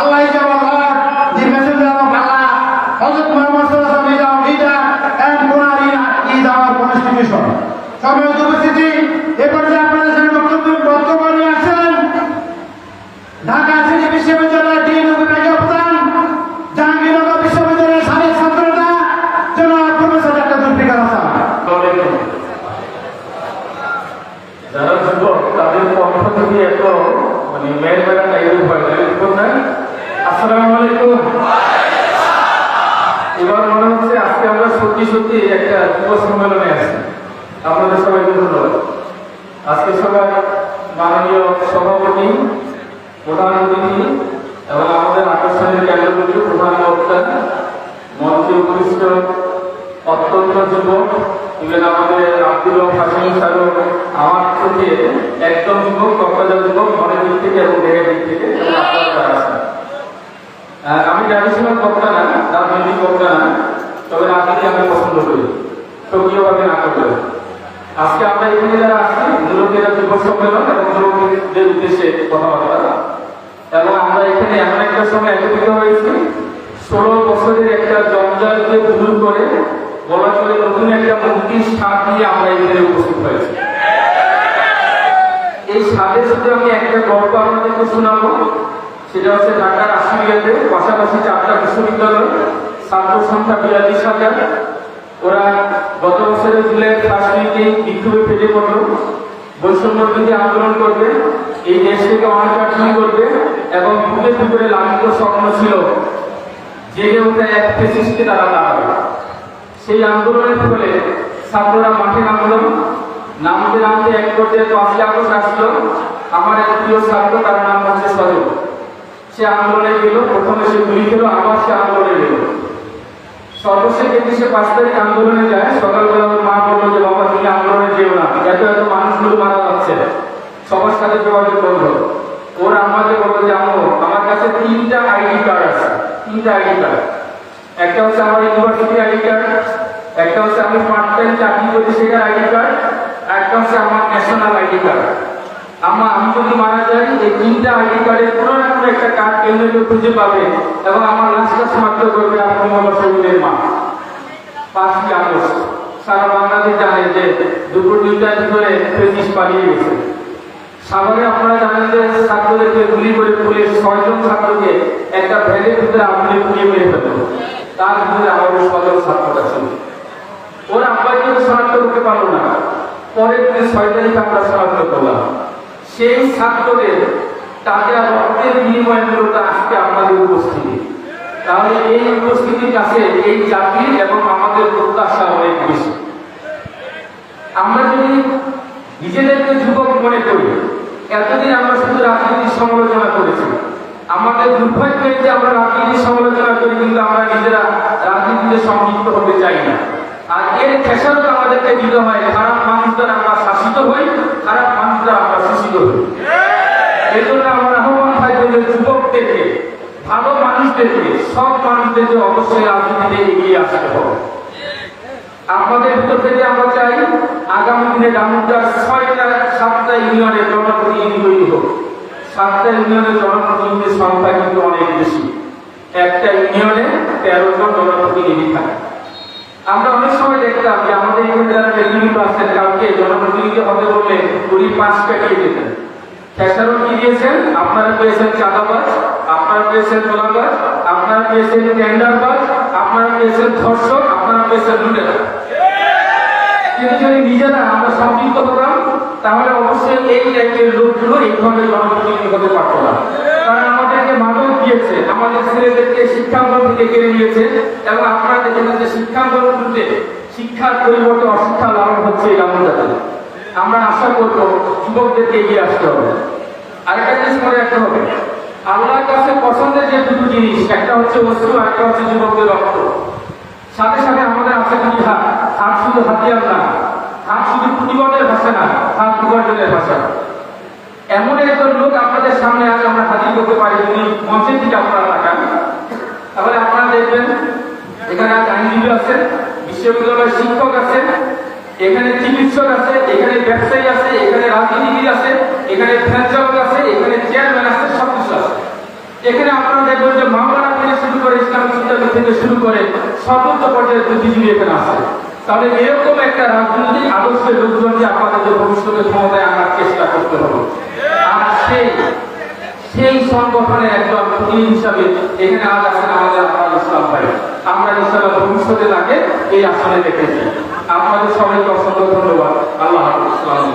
আল্লাহ. সম্মানিত উপস্থিতি এরপরে যে আপনাদের সামনে বক্তব্য বক্তব্য নিয়ে আসেন ঢাকা সিটি বিশ্ববিদ্যালয়ের ডিন ও বিভাগীয় প্রধান জাহাঙ্গীরনগর বিশ্ববিদ্যালয়ের সাবেক ছাত্রনেতা জনাব প্রফেসর ডাক্তার জুলফিকার হাসান যারা যুবক তাদের পক্ষ থেকে এত মানে মেয়ের বেলা টাইপের ভয় লাগে ঠিক না আসসালামু আলাইকুম। এবার মনে হচ্ছে আজকে আমরা সত্যি সত্যি একটা যুব সম্মেলনে আছি। আপনাদের সবাইকে ধন্যবাদ। আজকে সবাই মাননীয় সভাপতি, প্রধান অতিথি এবং আমাদের আকর্ষণের কেন্দ্রবিন্দু প্রধান বক্তা মঞ্চে উপবিষ্ট অত্যন্ত যুবক ইভেন আমাদের আব্দুল হাসিম স্যারও আমার থেকে একদম যুবক কক্কাজা যুবক, মনের দিক থেকে এবং দেহের দিক থেকে আপনারা আমি ট্র্যাডিশনাল বক্তা না, রাজনৈতিক বক্তা না, তবে রাজনীতি আমি পছন্দ করি। সক্রিয়ভাবে না করতে আজকে আমরা এখানে যারা আছি, যুবকেরা যুব সম্মেলন এবং যুবকদের উদ্দেশ্যে কথাবার্তা। এবং আমরা এখানে এমন একটা সময় একত্রিত হয়েছি, ষোলো বছরের একটা জঞ্জালকে দূর করে বলা চলে নতুন একটা মুক্তির স্বাদ নিয়ে আমরা এখানে উপস্থিত হয়েছি। এই স্বাদের সাথে আমি একটা গল্প আপনাদেরকে শোনাবো সেটা হচ্ছে ঢাকার আশুলিয়াতে পাশাপাশি চারটা বিশ্ববিদ্যালয়, ছাত্র সংখ্যা বিয়াল্লিশ হাজার। ওরা গত বছরের জুলাই ফার্স্ট উইকে বিক্ষোভে ফেটে পড়ল। বৈষম্য বিরোধী আন্দোলন করবে, এই দেশ থেকে অনাকাঠনি করবে এবং বুকে দুপুরে লালিত স্বপ্ন ছিল। জেগে ওঠা এক ফেসিস্টকে তারা দাঁড়াবে সেই আন্দোলনের ফলে ছাত্ররা মাঠে নামলো। নামতে নামতে এক পর্যায়ে পাঁচই আগস্ট আসলো। আমার এক প্রিয় ছাত্র, তার নাম হচ্ছে সজল সে আন্দোলনে গেল, প্রথমে সে গুলি খেলো, আবার সে আন্দোলনে গেল। সর্বশেষ যেদিন সে পাঁচ তারিখ আন্দোলনে যায়, সকালবেলা ওর মা বলল যে, বাবা, তুমি আন্দোলনে যেও না, এত এত মানুষগুলো মারা যাচ্ছে। সবার সাথে যোগাযোগ করল ওর আমাকে বলল যে আমো আমার কাছে তিনটা আইডি কার্ড আছে, তিনটা আইডি কার্ড। একটা হচ্ছে আমার ইউনিভার্সিটি আইডি কার্ড, একটা হচ্ছে আমি পার্ট টাইম চাকরি করি সেটার আইডি কার্ড একটা হচ্ছে আমার ন্যাশনাল আইডি কার্ড। আমার আমি যদি মারা যাই, এই তিনটা আইডি কার্ডের কোনো না কোনো একটা কার্ড কেন্দ্র খুঁজে পাবে এবং আমার লাশটা সমাপ্ত করবে আপনি মোহাম্মদ শহীদের মা। পাঁচই আগস্ট, সারা বাংলাদেশ জানে যে দুপুর দুইটার ভিতরে ফেজিস পালিয়ে গেছে। সাভারে আপনারা জানেন যে ছাত্রদেরকে গুলি করে পুলিশ ছয়জন ছাত্রকে একটা ভ্যানের ভিতরে আগুনে পুড়িয়ে মেরে ফেলল। তার ভিতরে আমাদের ছজন ছাত্রটা ছিল ওর আব্বাইকে তো শনাক্ত করতে পারল না। দিনে ছয় তারিখ আমরা শনাক্ত করলাম। সেই ছাত্রদের, তাদের রক্তের বিনিময় মূলত আজকে আপনাদের উপস্থিতি। তাহলে এই উপস্থিতির কাছে এই জাতির এবং আমাদের প্রত্যাশা অনেক বেশি। আমরা যদি নিজেদেরকে যুবক মনে করি, এতদিন আমরা শুধু রাজনীতির সমালোচনা করেছি। আমাদের দুর্ভাগ্য যে আমরা রাজনীতির সমালোচনা করি, কিন্তু আমরা নিজেরা রাজনীতিতে সম্পৃক্ত হতে চাই না। আর এর খেসারত আমাদেরকে দিতে হয়, খারাপ মানুষ দ্বারা আমরা শাসিত হই হই এই আমার সাতটা ইউনিয়নের জনপ্রতিনিধি তৈরি অনেক বেশি। একটা ইউনিয়নে তেরো জন জনপ্রতিনিধি থাকে। আমরা অনেক সময় দেখতাম যে আমাদের এখানে যারা নেতৃত্ব আছেন কাউকে জনপ্রতিনিধি হবে বললে কুড়ি পাঁচ কাটিয়ে দিতেন। খেসারত কি দিয়েছেন? আপনারা পেয়েছেন চাঁদাবাজ, আপনারা পেয়েছেন তোলাবাজ আপনারা পেয়েছেন টেন্ডারবাজ, আপনারা পেয়েছেন ধর্ষক, আপনারা পেয়েছেন লুটেরা। কিন্তু যদি নিজেরা আমরা সম্পৃক্ত হতাম তাহলে অবশ্যই এই টাইপের লোকগুলো এই ধরনের জনপ্রতিনিধি হতে পারতো না। কারণ আমাদেরকে মাদক দিয়েছে, আমাদের ছেলেদেরকে শিক্ষাঙ্গন থেকে কেড়ে নিয়েছে, এবং আপনারা দেখেছেন যে শিক্ষাঙ্গন শিক্ষার পরিবর্তে অশিক্ষা লাভ হচ্ছে এই রামজাতে আমরা আশা করব যুবকদেরকে এগিয়ে আসতে হবে। আরেকটা জিনিস মনে রাখতে হবে, আল্লাহর কাছে পছন্দের যে দুটো জিনিস, একটা হচ্ছে বস্তু একটা হচ্ছে যুবকদের রক্ত। সাথে সাথে আমাদের আছে কি হাত হাত শুধু হাতিয়ার না, হাত শুধু প্রতিবাদের ভাষা না, হাত উপার্জনের ভাষা। এমন একজন লোক আপনাদের সামনে আজ আমরা হাজির করতে পারি উনি মঞ্চের দিকে আপনারা তাকান। তাহলে আপনারা দেখবেন, এখানে আজ আইনজীবী আছে বিশ্ববিদ্যালয়ের শিক্ষক আছে এখানে চিকিৎসক আছে, এখানে ব্যবসায়ী আছে, এখানে রাজনীতিবিদ আছে, এখানে ফ্যান আছে, এখানে চেয়ারম্যান আছে সব কিছু আছে। এখানে আপনারা দেখবেন যে মামলানা থেকে শুরু করে ইসলামিক চিন্তাবিদ থেকে শুরু করে সর্বোচ্চ পর্যায়ের বুদ্ধিজীবী এখানে আছে। তাহলে এরকম একটা রাজনৈতিক আদর্শের লোকজনকে আপনাদের ভবিষ্যতে ক্ষমতায় আনার চেষ্টা করতে হবে। আর সেই সেই সংগঠনের একজন প্রতিনিধি হিসাবে এখানে আজ আছেন আমাদের আপনার ইসলাম ভাই। আমরা ইসলাম ভবিষ্যতে তাকে এই আসনে দেখেছি। আপনাদের সবাইকে অসংখ্য ধন্যবাদ। আল্লাহ হাফিজ।